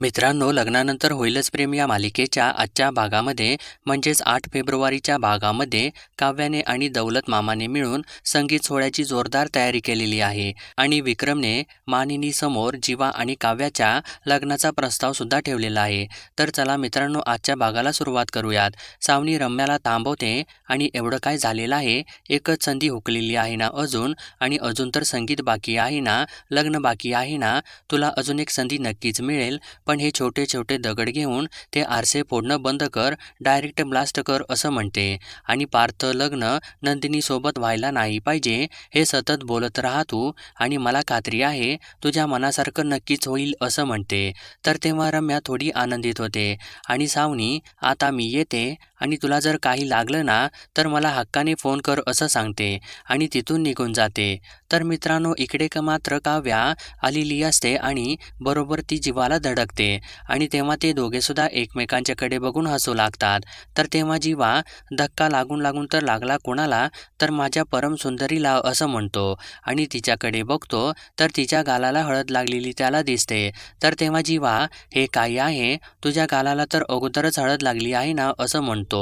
मित्रांनो लग्नानंतर होईलच प्रेम या मालिकेच्या आजच्या भागामध्ये. म्हणजेच आठ फेब्रुवारीच्या भागामध्ये काव्याने आणि दौलत मामाने मिळून संगीत सोहळ्याची जोरदार तयारी केलेली आहे. आणि विक्रमने मानिनी समोर जीवा आणि काव्याच्या लग्नाचा प्रस्ताव सुद्धा ठेवलेला आहे. तर चला मित्रांनो आजच्या भागाला सुरुवात करूयात. सावनी रम्याला थांबवते आणि एवढं काय झालेलं आहे एकच संधी हुकलेली आहे ना अजून? आणि अजून तर संगीत बाकी आहे ना लग्न बाकी आहे ना? तुला अजून एक संधी नक्कीच मिळेल. पण हे छोटे छोटे दगड घेऊन ते आरसे फोडणं बंद कर डायरेक्ट ब्लास्ट कर असं म्हणते. आणि पार्थ लग्न नंदिनीसोबत व्हायला नाही पाहिजे हे सतत बोलत राहा तू. आणि मला खात्री आहे तुझ्या मनासारखं नक्कीच होईल असं म्हणते. तर तेव्हा रम्या थोडी आनंदित होते. आणि सावनी आता मी येते. आणि तुला जर काही लागलं ना तर मला हक्काने फोन कर असं सांगते आणि तिथून निघून जाते. तर मित्रांनो इकडे का मात्र काव्या आलेली असते आणि बरोबर ती जीवाला धडकते आणि तेव्हा ते दोघेसुद्धा एकमेकांच्याकडे बघून हसू लागतात. तर तेव्हा जीवा धक्का लागून लागून तर लागला कोणाला? तर माझ्या परम सुंदरीला असं म्हणतो आणि तिच्याकडे बघतो तर तिच्या गालाला हळद लागलेली त्याला दिसते. तर तेव्हा जीवा हे काय आहे? तुझ्या गालाला तर अगोदरच हळद लागली आहे ना? असं म्हणतो.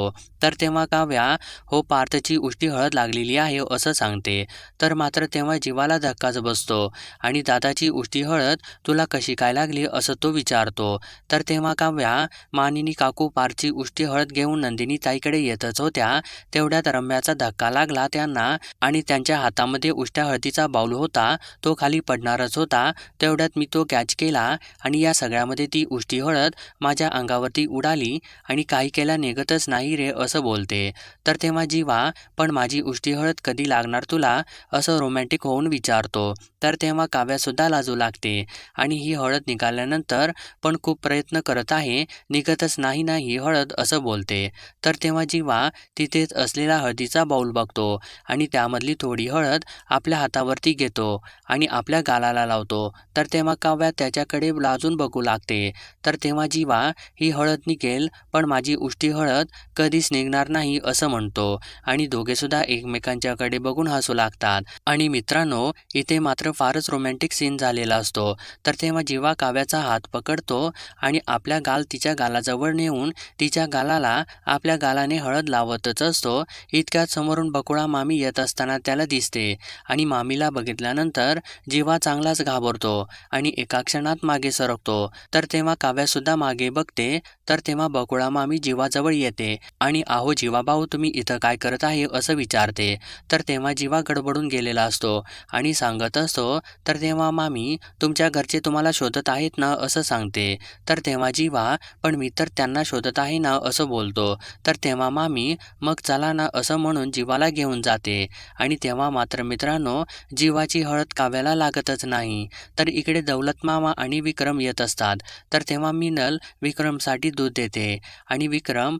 तर तेव्हा काव्या हो पार्थची उष्टी हळद लागलेली आहे असं सांगते. तर मात्र तेव्हा जीवाला धक्काच बसतो. आणि दादाची उष्टी हळद तुला कशी काय लागली? असं तो विचारतो. तर तेव्हा काव्या मानिनी काकू पारची उष्टी हळद घेऊन नंदिनी ताईकडे येतच होत्या. तेवढ्यात रम्याचा धक्का लागला त्यांना आणि त्यांच्या हातामध्ये उष्ट्या हळदीचा बाऊल होता. तो खाली पडणारच होता. तेवढ्यात मी तो कॅच केला आणि या सगळ्यामध्ये ती उष्टी हळद माझ्या अंगावरती उडाली आणि काही केल्या निघतच नाही रे असं बोलते. तर तेव्हा जीवा पण माझी उष्टी हळद कधी लागणार तुला? असं रोमॅन्टिक होऊन विचारतो. तर तेव्हा काव्यासुद्धा लाजू लागते. आणि ही हळद निघाल्यानंतर पण खूप प्रयत्न करत आहे. निघतच नाही ना ही हळद असं बोलते. तर तेव्हा जीवा तिथेच असलेला हळदीचा बाऊल बघतो आणि त्यामधली थोडी हळद आपल्या हातावरती घेतो आणि आपल्या गालाला लावतो. तर तेव्हा काव्या त्याच्याकडे लाजून बघू लागते. तर तेव्हा जीवा ही हळद निघेल पण माझी उष्टी हळद कधीच निघणार नाही असं म्हणतो. आणि दोघेसुद्धा एकमेकांच्याकडे बघून हसू लागतात. आणि मित्रांनो इथे मात्र फारच रोमॅन्टिक सीन झालेला असतो. तर तेव्हा जीवा काव्याचा हात पकडतो आणि आपल्या गाल तिच्या गालाजवळ नेऊन तिच्या गालाला आपल्या गालाने हळद लावतच असतो. इतक्यात समोरून बकुळा मामी येत असताना त्याला दिसते. आणि मामीला बघितल्यानंतर जीवा चांगलाच घाबरतो आणि एका क्षणात मागे सरकतो. तर तेव्हा काव्यासुद्धा मागे बघते. तर तेव्हा बकुळा मामी जीवाजवळ येते. आणि आहो जीवाभाऊ तुम्ही इथं काय करत आहे असं विचारते. तर तेव्हा जीवा गडबडून गेलेला असतो आणि सांगत असतो तर तेव्हा मामी तुमच्या घरचे तुम्हाला शोधत आहेत ना? असं सांगते. तर तेव्हा जीवा पण मी तर त्यांना शोधत आहे ना? असं बोलतो. तर तेव्हा मामी मग चला ना असं म्हणून जीवाला घेऊन जाते. आणि तेव्हा मात्र मित्रांनो जीवाची हळद काव्याला लागतच नाही. तर इकडे दौलत मामा आणि विक्रम येत असतात. तर तेव्हा मिनल विक्रमसाठी दूध देते. आणि विक्रम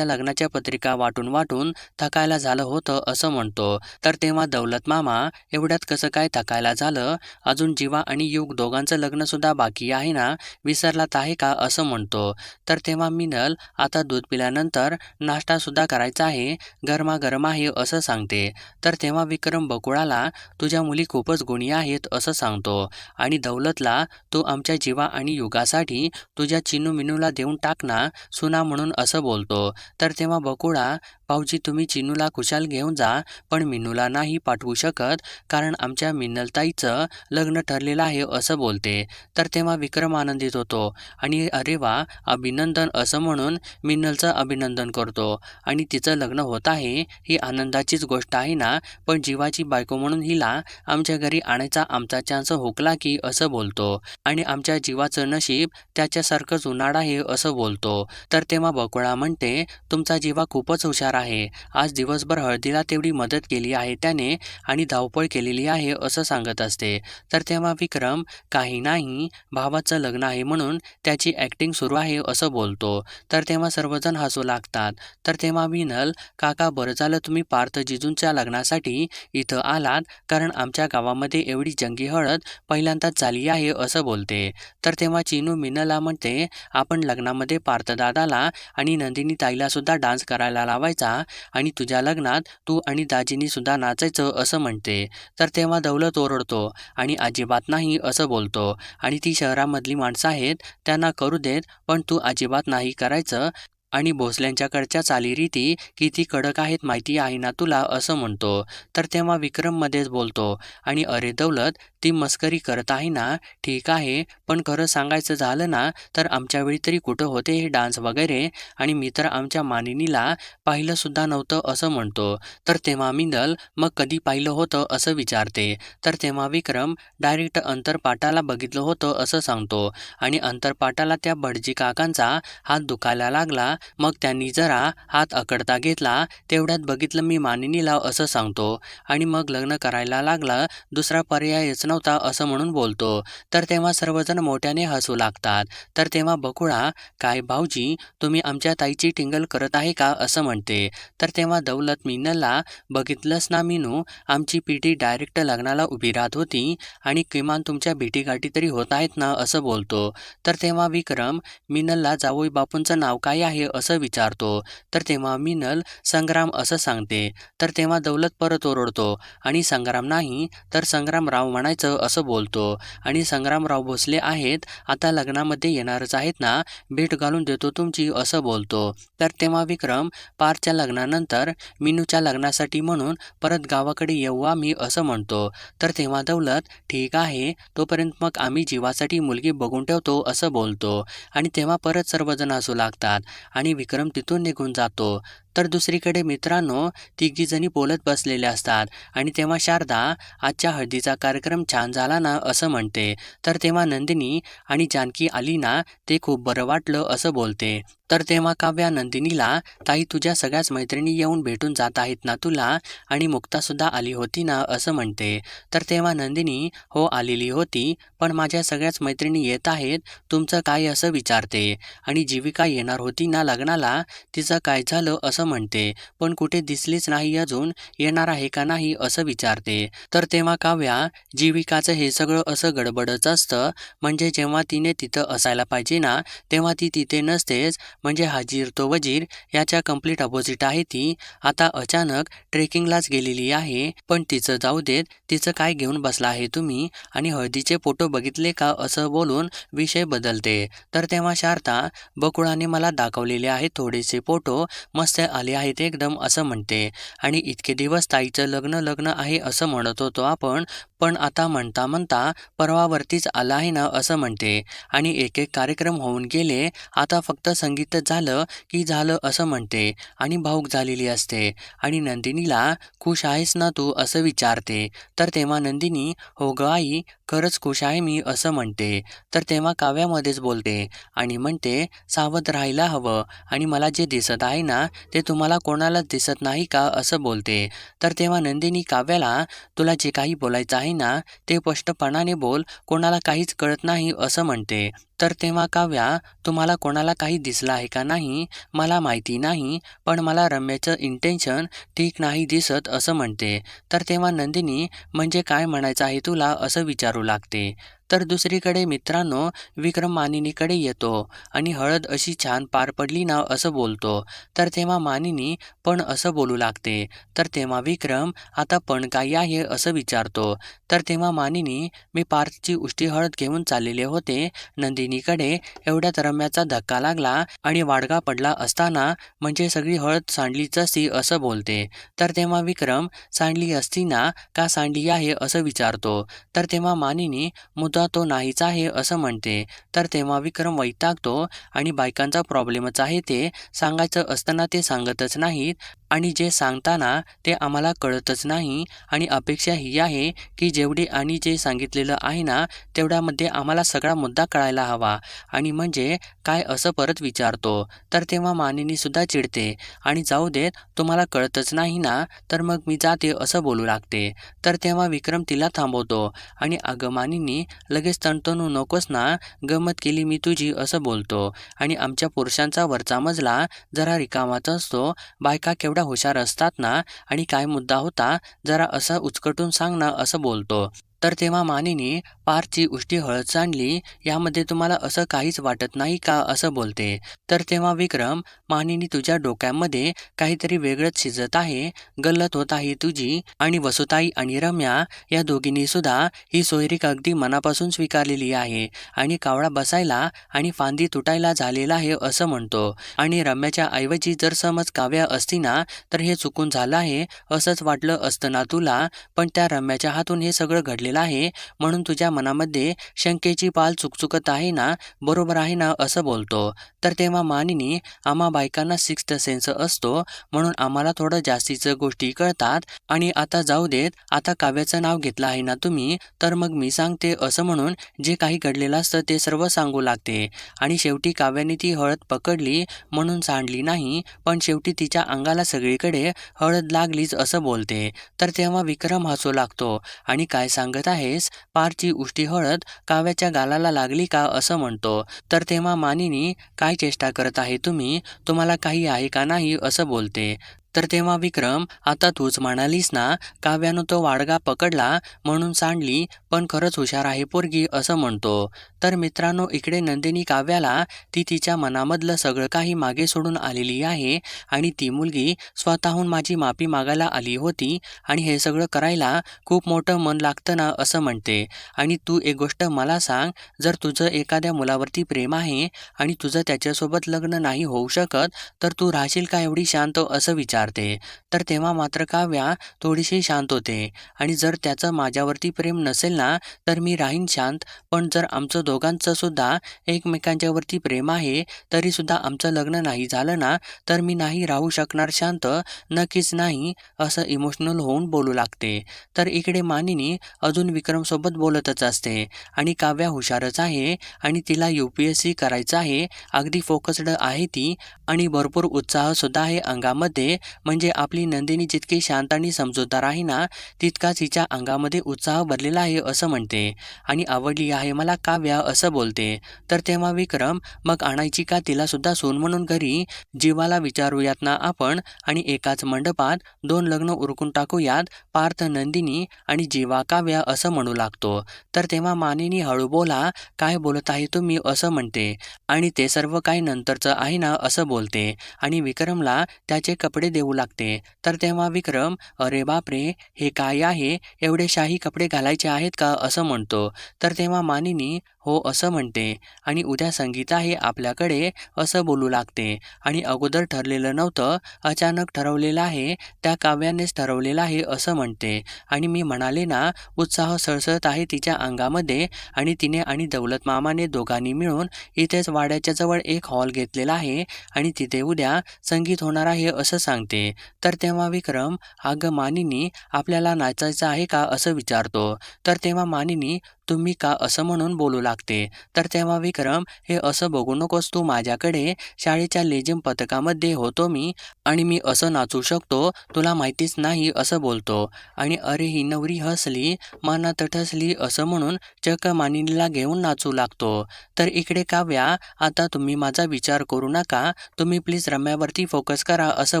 पाठच्या लग्नाच्या पत्रिका वाटून वाटून थकायला झालं होतं असं म्हणतो. तर तेव्हा दौलत मामा एवढ्यात कसं काय थकायला झालं? अजून जीवा आणि युग दोघांचं लग्नसुद्धा बाकी आहे ना? विसरलात आहे का? असं म्हणतो. तर तेव्हा मिनल आता दूध पिल्यानंतर नाश्तासुद्धा करायचा आहे गरमागरम आहे असं सांगते. तर तेव्हा विक्रम बकुळाला तुझ्या मुली खूपच गुणी आहेत असं सांगतो. आणि दौलतला तू आमच्या जीवा आणि युगासाठी तुझ्या चिनू मिनूला देऊन टाक ना सुना म्हणून असं बोलतो. तर तेव्हा बकुळा भाऊजी तुम्ही चिनूला कुशाल घेऊन जा पण मिनूला नाही पाठवू शकत कारण आमच्या मिनलताईचं लग्न ठरलेलं आहे असं बोलते. तर तेव्हा विक्रम आनंदित होतो. आणि अरे वा अभिनंदन असं म्हणून मिनलचं अभिनंदन करतो. आणि तिचं लग्न होत आहे ही आनंदाचीच गोष्ट आहे ना पण जीवाची बायको म्हणून हिला आमच्या घरी आणायचा आमचा चान्स हुकला की असं बोलतो. आणि आमच्या जीवाचं नशीब त्याच्यासारखंच उन्हाळा आहे असं बोलतो. तर तेव्हा बकुळा म्हणते तुमचा जीवा खूपच हुशार आहे आहे. आज दिवसभर हळदीला तेवढी मदत केली आहे त्याने आणि धावपळ केलेली आहे असं सांगत असते. तर तेव्हा विक्रम काही नाही भावाचं लग्न आहे म्हणून त्याची ॲक्टिंग सुरू आहे असं बोलतो. तर तेव्हा सर्वजण हसू लागतात. तर तेव्हा विनल काका बरं झालं तुम्ही पार्थ जिजूंच्या लग्नासाठी इथं आलात कारण आमच्या गावामध्ये एवढी जंगी हळद पहिल्यांदाच झाली आहे असं बोलते. तर तेव्हा चिनू मिनला म्हणते आपण लग्नामध्ये पार्थदादाला आणि नंदिनी ताईला सुद्धा डान्स करायला लावायचा नाचायचा आणि तुझ्या लग्नात तू आणि दाजीनी सुद्धा नाचायचं असं म्हणते. तर तेव्हा दौलत ओरडतो आणि अजिबात नाही असं बोलतो. आणि ती शहरामधली माणसं आहेत त्यांना करू देत पण तू अजिबात नाही करायचं. आणि भोसल्यांच्याकडच्या चालीरीती किती कडक आहेत माहिती आहे ना तुला असं म्हणतो. तर तेव्हा विक्रम मध्येच बोलतो. आणि अरे दौलत ती मस्करी करत आहे ना? ठीक आहे पण खरं सांगायचं झालं ना तर आमच्या वेळी तरी कुठं होते हे डान्स वगैरे? आणि मी तर आमच्या मानिनीला पाहिलं सुद्धा नव्हतं असं म्हणतो. तर तेव्हा मिनल मग कधी पाहिलं होतं असं विचारते. तर तेव्हा विक्रम डायरेक्ट अंतरपाटाला बघितलं होतं असं सांगतो. आणि अंतरपाटाला त्या भटजी काकांचा हात दुखायला लागला मग त्यांनी जरा हात अकडता घेतला तेवढ्यात बघितलं मी मानिनीला असं सांगतो आणि मग लग्न करायला लागला दुसरा पर्यायच नव्हता असं म्हणून बोलतो. तर तेव्हा सर्वजण मोठ्याने हसू लागतात. तर तेव्हा बकुळा काय भाऊजी तुम्ही आमच्या ताईची टिंगल करत आहे का? असं म्हणते. तर तेव्हा दौलत मिनलला बघितलंच ना मिनू आमची पिढी डायरेक्ट लग्नाला उभी राहत होती आणि किमान तुमच्या भेटीगाठी तरी होत आहेत ना? असं बोलतो. तर तेव्हा विक्रम मिनलला जावई बापूंचं नाव काय आहे असं विचारतो तर तेव्हा मिनल संग्राम असं सांगते. तर तेव्हा दौलत परत ओरडतो आणि संग्राम नाही तर संग्रामराव म्हणायचं असं बोलतो. आणि संग्रामराव भोसले आहेत आता लग्नामध्ये येणारच आहेत ना भेट घालून देतो तुमची असं बोलतो. तर तेव्हा विक्रम पारच्या लग्नानंतर मिनूच्या लग्नासाठी म्हणून परत गावाकडे येऊ आम्ही असं म्हणतो. तर तेव्हा दौलत ठीक आहे तोपर्यंत मग आम्ही जीवासाठी मुलगी बघून ठेवतो असं बोलतो. आणि तेव्हा परत सर्वजण असू लागतात. आणि विक्रम तिथून निघून जातो. तर दुसरीकडे मित्रांनो तिघीजणी बोलत बसलेले असतात आणि तेव्हा शारदा आजच्या हळदीचा कार्यक्रम छान झाला ना? असं म्हणते. तर तेव्हा नंदिनी आणि जानकी आली ना ते खूप बरं वाटलं असं बोलते. तर तेव्हा काव्या नंदिनीला ताई तुझ्या सगळ्याच मैत्रिणी येऊन भेटून जात आहेत ना तुला? आणि मुक्तासुद्धा आली होती ना? असं म्हणते. तर तेव्हा नंदिनी हो आलेली होती पण माझ्या सगळ्याच मैत्रिणी येत आहेत तुमचं काय असं विचारते? आणि जीविका येणार होती ना लग्नाला? तिचं काय झालं? असं म्हणते पण कुठे दिसलीच नाही अजून येणार आहे का नाही असं विचारते. तर तेव्हा काव्या जीविकाचं हे सगळं असं गडबडच असतं. म्हणजे जेव्हा तिने तिथं असायला पाहिजे ना तेव्हा ती तिथे नसतेच. म्हणजे हाजीर तो वजीर याच्या कंप्लीट अपोजिट आहे ती. आता अचानक ट्रेकिंगलाच गेलेली आहे. पण तिचं जाऊ देत तिचं काय घेऊन बसला आहे तुम्ही? आणि हळदीचे फोटो बघितले का असं बोलून विषय बदलते. तर तेव्हा शारदा बकुळाने मला दाखवलेले आहेत थोडेसे फोटो. मस्त आले आहेत एकदम असं म्हणते. आणि इतके दिवस ताईचं लग्न लग्न आहे असं म्हणत होतो आपण पण आता म्हणता म्हणता परवावरतीच आला आहे ना असं म्हणते. आणि एक एक कार्यक्रम होऊन गेले आता फक्त संगीतच झालं की झालं असं म्हणते आणि भाऊक झालेली असते. आणि नंदिनीला खुश आहेस ना तू? असं विचारते. तर तेव्हा नंदिनी हो ग आई खरंच खुश आहे मी असं म्हणते. तर तेव्हा काव्यामध्येच बोलते आणि म्हणते सावध राहायला हवं आणि मला जे दिसत आहे ना ते तुम्हाला कोणालाच दिसत नाही का? असं बोलते. तर तेव्हा नंदिनी काव्याला तुला जे काही बोलायचं आहे ना ते स्पष्टपणाने बोल कोणाला काहीच कळत नाही असं म्हणते. तर तेव्हा काव्या तुम्हाला कोणाला काही दिसलं आहे का नाही मला माहिती नाही पण मला रम्याचं इंटेन्शन ठीक नाही दिसत असं म्हणते. तर तेव्हा नंदिनी म्हणजे काय म्हणायचं आहे तुला? असं विचारू लागते. तर दुसरीकडे मित्रांनो विक्रम मानिनीकडे येतो आणि हळद अशी छान पार पडली ना असं बोलतो. तर तेव्हा मानिनी पण असं बोलू लागते. तर तेव्हा विक्रम आता पण काय आहे? असं विचारतो. तर तेव्हा मानिनी मी पार्थची उष्टी हळद घेऊन चाललेले होते. नंदिनी वाहिनीकडे एवढ्यात रम्याचा धक्का लागला आणि वाडगा पडला असताना म्हणजे सगळी हळद सांडलीच असती असं बोलते. तर तेव्हा विक्रम सांडली असती ना का सांडली आहे असं विचारतो. तर तेव्हा मानिनी मुद्दा तो नाहीच आहे असं म्हणते. तर तेव्हा विक्रम वैतागतो आणि बायकांचा प्रॉब्लेमच आहे ते सांगायचं असताना ते सांगतच नाहीत आणि जे सांगताना ते आम्हाला कळतच नाही आणि अपेक्षा ही आहे की जेवढी आणि जे सांगितलेलं आहे ना तेवढ्यामध्ये आम्हाला सगळा मुद्दा कळायला हवा. आणि म्हणजे काय असं परत विचारतो. तर तेव्हा मानिनीसुद्धा चिडते. आणि जाऊ देत तुम्हाला कळतच नाही ना तर मग मी जाते असं बोलू लागते. तर तेव्हा विक्रम तिला थांबवतो. आणि अगं मानिनी लगेच तणतणू नकोस ना गंमत केली मी तुझी असं बोलतो. आणि आमच्या पुरुषांचा वरचा मजला जरा रिकामाच असतो. बायका एवढा हुशार असतात ना? आणि काय मुद्दा होता? जरा असं उचकटून सांग ना असं बोलतो. तर तेव्हा मानिनी पारची उष्टी हळद सांडली यामध्ये तुम्हाला असं काहीच वाटत नाही का असं बोलते. तर तेव्हा विक्रम मानिनी तुझ्या डोक्यामध्ये काहीतरी वेगळंच शिजत आहे गल्लत होत आहे तुझी आणि वसुताई आणि रम्या या दोघींनी सुद्धा ही सोयरीक अगदी मनापासून स्वीकारलेली आहे आणि कावळा बसायला आणि फांदी तुटायला झालेला आहे असं म्हणतो. आणि रम्याच्या ऐवजी जर समज काव्या असती ना तर हे चुकून झालं आहे असंच वाटलं असतं ना तुला पण त्या रम्याच्या हातून हे सगळं घडलेलं आहे. म्हणून तुझ्या मनामध्ये शंकेची पाल चुकचुकत आहे ना? बरोबर आहे ना? असं बोलतो. तर तेव्हा मानिनी आम्हा बायकांना सिक्स्थ सेन्स असतो. म्हणून आम्हाला थोडं जास्तीचं गोष्टी कळतात. आणि आता जाऊ देत. आता काव्याचं नाव घेतलं आहे ना तुम्ही? तर मग मी सांगते असं म्हणून जे काही घडलेलं असतं ते सर्व सांगू लागते. आणि शेवटी काव्याने ती हळद पकडली म्हणून सांडली नाही. पण शेवटी तिच्या अंगाला सगळीकडे हळद लागलीच असं बोलते. तर तेव्हा विक्रम हसू लागतो. आणि काय सांगत आहेस पारची उष्टी हळद काव्याच्या गालाला लागली का असं म्हणतो. तर तेव्हा मानिनी काय चेष्टा करत आहे तुम्ही? तुम्हाला काही आहे का नाही? असं बोलते. तर तेव्हा विक्रम आता तूच म्हणालीस ना काव्यानं तो वाडगा पकडला म्हणून सांडली पण खरंच हुशार आहे पोरगी असं म्हणतो. तर मित्रांनो इकडे नंदिनी काव्याला ती तिच्या मनामधलं सगळं काही मागे सोडून आलेली आहे आणि ती मुलगी स्वतःहून माझी माफी मागायला आली होती आणि हे सगळं करायला खूप मोठं मन लागतं ना असं म्हणते. आणि तू एक गोष्ट मला सांग जर तुझं एखाद्या मुलावरती प्रेम आहे आणि तुझं त्याच्यासोबत लग्न नाही होऊ शकत तर तू राहशील का एवढी शांत? असं विचार विचारते तर तेव्हा मात्र काव्या थोडीशी शांत होते. आणि जर त्याचं माझ्यावरती प्रेम नसेल ना तर मी राहीन शांत. पण जर आमचं दोघांचं सुद्धा एकमेकांच्यावरती प्रेम आहे तरी सुद्धा आमचं लग्न नाही झालं ना तर मी नाही राहू शकणार शांत. नक्कीच नाही असं इमोशनल होऊन बोलू लागते. तर इकडे मानिनी अजून विक्रमसोबत बोलतच असते. आणि काव्या हुशारच आहे आणि तिला यू पी एस सी करायचं आहे. अगदी फोकस्ड आहे ती. आणि भरपूर उत्साहसुद्धा आहे अंगामध्ये. म्हणजे आपली नंदिनी जितकी शांत आणि समजूतदार आहे ना तितकाच हिच्या अंगामध्ये उत्साह भरलेला आहे असं म्हणते. आणि आवडली आहे मला काव्या असं बोलते. तर तेव्हा विक्रम मग आणायची का तिला सुद्धा सून म्हणून घरी? जीवाला विचारूयात ना आपण. आणि एकाच मंडपात दोन लग्न उरकून टाकूयात. पार्थ नंदिनी आणि जीवा काव्या असं म्हणू लागतो. तर तेव्हा मानिनी हळू बोला काय बोलत आहे तुम्ही? असं म्हणते. आणि ते सर्व काही नंतरचं आहे ना असं बोलते. आणि विक्रमला त्याचे कपडे देऊ लागते. तर तेव्हा विक्रम अरे बापरे हे काय आहे? एवढे शाही कपडे घालायचे आहेत का? असं म्हणतो. तर तेव्हा मानिनी हो असं म्हणते. आणि उद्या संगीत आहे आपल्याकडे असं बोलू लागते. आणि अगोदर ठरलेलं नव्हतं अचानक ठरवलेलं आहे त्या काव्यानेच ठरवलेलं आहे असं म्हणते. आणि मी म्हणाले ना उत्साह सळसळत आहे तिच्या अंगामध्ये आणि तिने आणि दौलत मामाने दोघांनी मिळून इथेच वाड्याच्या जवळ एक हॉल घेतलेला आहे आणि तिथे उद्या संगीत होणार आहे असं सांगते. तर तेव्हा विक्रम अगं मानिनी आपल्याला नाचायचं आहे का? असं विचारतो. तर तेव्हा मानिनी तुम्ही का असं म्हणून बोलू लागते? तर तेव्हा विक्रम हे असं बघू नकोस तू माझ्याकडे. शाळेच्या लेजिम पथकामध्ये होतो मी आणि मी असं नाचू शकतो. तुला माहितीच नाही असं बोलतो. आणि अरे ही नवरी हसली मनात ठसली असं म्हणून चक्क मानिनीला घेऊन नाचू लागतो. तर इकडे काव्या आता तुम्ही माझा विचार करू नका. तुम्ही प्लीज रम्यावरती फोकस करा असं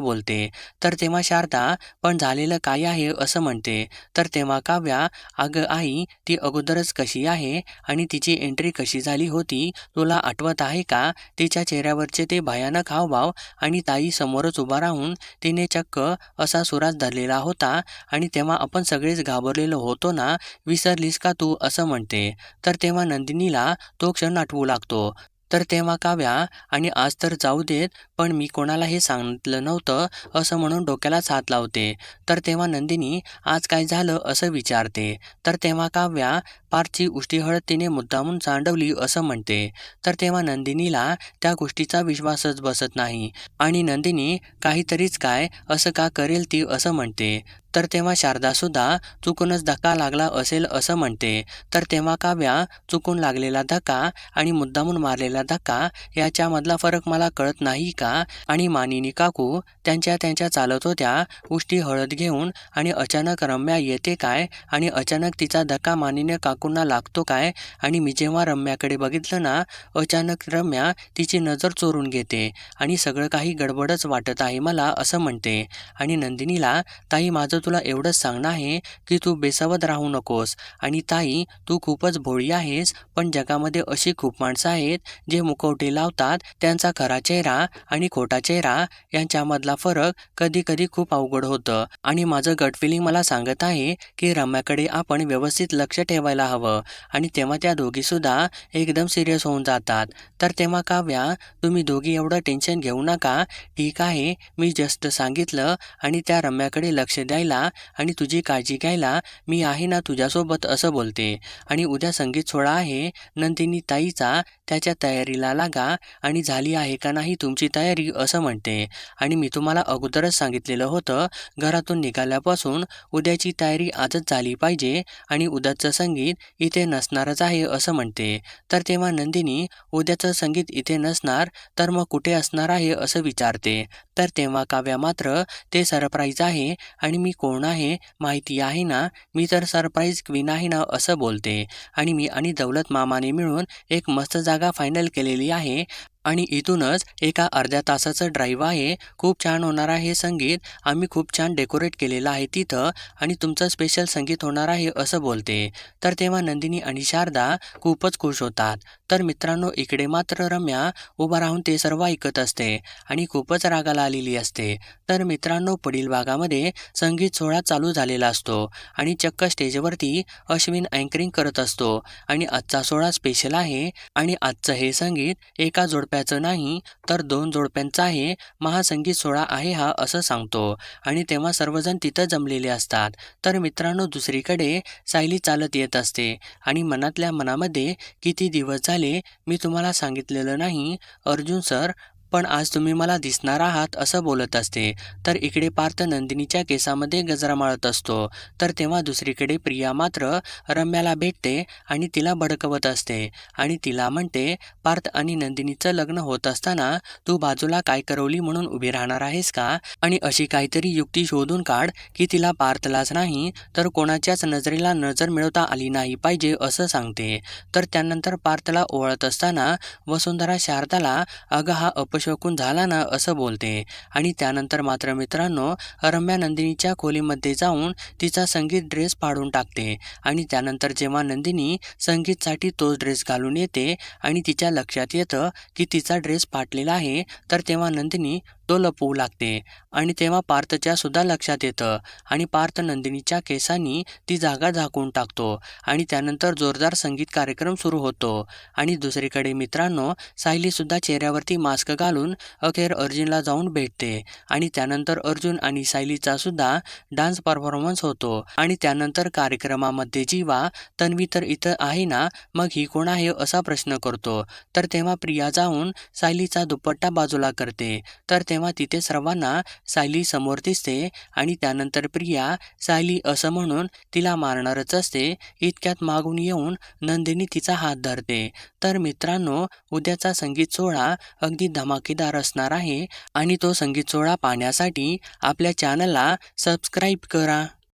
बोलते. तर तेव्हा शारदा पण झालेलं काय आहे? असं म्हणते. तर तेव्हा काव्या अगं आई ती अगोदरच कशी आहे आणि तिची एंट्री कशी झाली होती तुला आठवत आहे का? तिच्या चेहऱ्यावरचे ते भयानक हावभाव आणि ताई समोरच उभा राहून तिने चक्क असा सुराज धरलेला होता आणि तेव्हा आपण सगळेच घाबरलेलो होतो ना विसरलीस का तू असं म्हणते. तर तेव्हा नंदिनीला तो क्षण आठवू लागतो. तर तेव्हा काव्या आणि आज तर जाऊ देत पण मी कोणाला हे सांगितलं नव्हतं असं म्हणून डोक्यालाच हात लावते. तर तेव्हा नंदिनी आज काय झालं असं विचारते. तर तेव्हा काव्या पार्थी उष्टी हळद तिने मुद्दामून सांडवली असं म्हणते. तर तेव्हा नंदिनीला त्या गोष्टीचा विश्वासच बसत नाही. आणि नंदिनी काहीतरीच काय असं का करेल ती असं म्हणते. तर तेव्हा शारदासुद्धा चुकूनच धक्का लागला असेल असं म्हणते. तर तेव्हा काव्या चुकून लागलेला धक्का आणि मुद्दामून मारलेला धक्का याच्यामधला फरक मला कळत नाही का? आणि मानिनी काकू त्यांच्या त्यांच्या चालत होत्या उष्टी हळद घेऊन आणि अचानक रम्या येते काय? आणि अचानक तिचा धक्का मानिने काकू काकूंना लागतो काय? आणि मी जेव्हा रम्याकडे बघितलं ना अचानक रम्या तिची नजर चोरून घेते आणि सगळं काही गडबडच वाटत आहे मला असं म्हणते. आणि नंदिनीला ताई माझं तुला एवढंच सांगणं आहे की तू बेसावत राहू नकोस. आणि ताई तू खूपच भोळी आहेस पण जगामध्ये अशी खूप माणसं आहेत जे मुखवटे लावतात त्यांचा खरा चेहरा आणि खोटा चेहरा यांच्यामधला फरक कधी कधी खूप अवघड होतं. आणि माझं गट फिलिंग मला सांगत आहे की रम्याकडे आपण व्यवस्थित लक्ष ठेवायला हवं आणि तेव्हा त्या दोघीसुद्धा एकदम सिरियस होऊन जातात. तर तेव्हा काव्या तुम्ही दोघी एवढं टेन्शन घेऊ नका. ठीक आहे मी जस्ट सांगितलं आणि त्या रम्याकडे लक्ष द्यायला आणि तुझी काळजी घ्यायला मी आहे ना तुझ्यासोबत असं बोलते. आणि उद्या संगीत सोहळा आहे. नंदिनी ताईचा त्याच्या तयारीला लागा आणि झाली आहे का नाही तुमची तयारी? असं म्हणते. आणि मी तुम्हाला अगोदरच सांगितलेलं होतं घरातून निघाल्यापासून उद्याची तयारी आजच झाली पाहिजे आणि उद्याचं संगीत इथे नसणारच आहे असं म्हणते. तर तेव्हा नंदिनी उद्याचं संगीत इथे नसणार तर मग कुठे असणार आहे असं विचारते. तर तेव्हा काव्या मात्र ते सरप्राईज आहे आणि मी कोण आहे माहिती आहे ना? मी तर सरप्राईज क्वीन आहे ना? असं बोलते. आणि मी आणि दौलत मामाने मिळून एक मस्त जागा फायनल केलेली आहे. आणि इथूनच एका अर्ध्या तासाचं ड्राईव्ह आहे. खूप छान होणार आहे हे संगीत. आम्ही खूप छान डेकोरेट केलेलं आहे तिथं आणि तुमचं स्पेशल संगीत होणार आहे असं बोलते. तर तेव्हा नंदिनी आणि शारदा खूपच खुश होतात. तर मित्रांनो इकडे मात्र रम्या उभा राहून ते सर्व ऐकत असते आणि खूपच रागाला आलेली असते. तर मित्रांनो पुढील भागामध्ये संगीत सोहळा चालू झालेला असतो आणि चक्क स्टेजवरती अश्विन अँकरिंग करत असतो आणि आजचा सोहळा स्पेशल आहे आणि आजचं हे संगीत एका जोडप्याचं नाही तर दोन जोडप्यांचं आहे महासंगीत सोहळा आहे हा असं सांगतो. आणि तेव्हा सर्वजण तिथं जमलेले असतात. तर मित्रांनो दुसरीकडे सायली चालत येत असते. आणि मनातल्या मनामध्ये किती दिवस झाले मी तुम्हाला सांगितलेलं नाही. अर्जुन सर पण आज तुम्ही मला दिसणार आहात असं बोलत असते. तर इकडे पार्थ नंदिनीच्या केसामध्ये गजरा माळत असतो. तर तेव्हा दुसरीकडे प्रिया मात्र रम्याला भेटते आणि तिला भडकवत असते. आणि तिला म्हणते पार्थ आणि नंदिनीचं लग्न होत असताना तू बाजूला काय करवली म्हणून उभी राहणार आहेस का? आणि अशी काहीतरी युक्ती शोधून काढ की तिला पार्थलाच नाही तर कोणाच्याच नजरेला नजर मिळवता आली नाही पाहिजे असं सांगते. तर त्यानंतर पार्थला ओळत असताना वसुंधरा शारदाला अगं हा अपशकून झाला ना असं बोलते. आणि त्यानंतर मात्र मित्रांनो रम्या नंदिनीच्या खोलीमध्ये जाऊन तिचा संगीत ड्रेस पाडून टाकते. आणि त्यानंतर जेव्हा नंदिनी संगीतसाठी तोच ड्रेस घालून येते आणि तिच्या लक्षात येतं की तिचा ड्रेस फाटलेला आहे तर तेव्हा नंदिनी तो लपवू लागते. आणि तेव्हा पार्थच्या सुद्धा लक्षात येतं. आणि पार्थ नंदिनीच्या केसांनी ती जागा झाकून टाकतो. आणि त्यानंतर जोरदार संगीत कार्यक्रम सुरू होतो. आणि दुसरीकडे मित्रांनो सायलीसुद्धा चेहऱ्यावरती मास्क घालून अखेर अर्जुनला जाऊन भेटते. आणि त्यानंतर अर्जुन आणि सायलीचा सुद्धा डान्स परफॉर्मन्स होतो. आणि त्यानंतर कार्यक्रमामध्ये जीवा तन्वी तर इथं आहे ना? मग ही कोण आहे? असा प्रश्न करतो. तर तेव्हा प्रिया जाऊन सायलीचा दुपट्टा बाजूला करते. तर तेव्हा तिथे सर्वांना सायली समोर दिसते आणि त्यानंतर प्रिया सायली असं म्हणून तिला मारणारच असते. इतक्यात मागून येऊन नंदिनी तिचा हात धरते. तर मित्रांनो उद्याचा संगीत सोहळा अगदी धमाकेदार असणार आहे आणि तो संगीत सोहळा पाहण्यासाठी आपल्या चॅनलला सबस्क्राईब करा.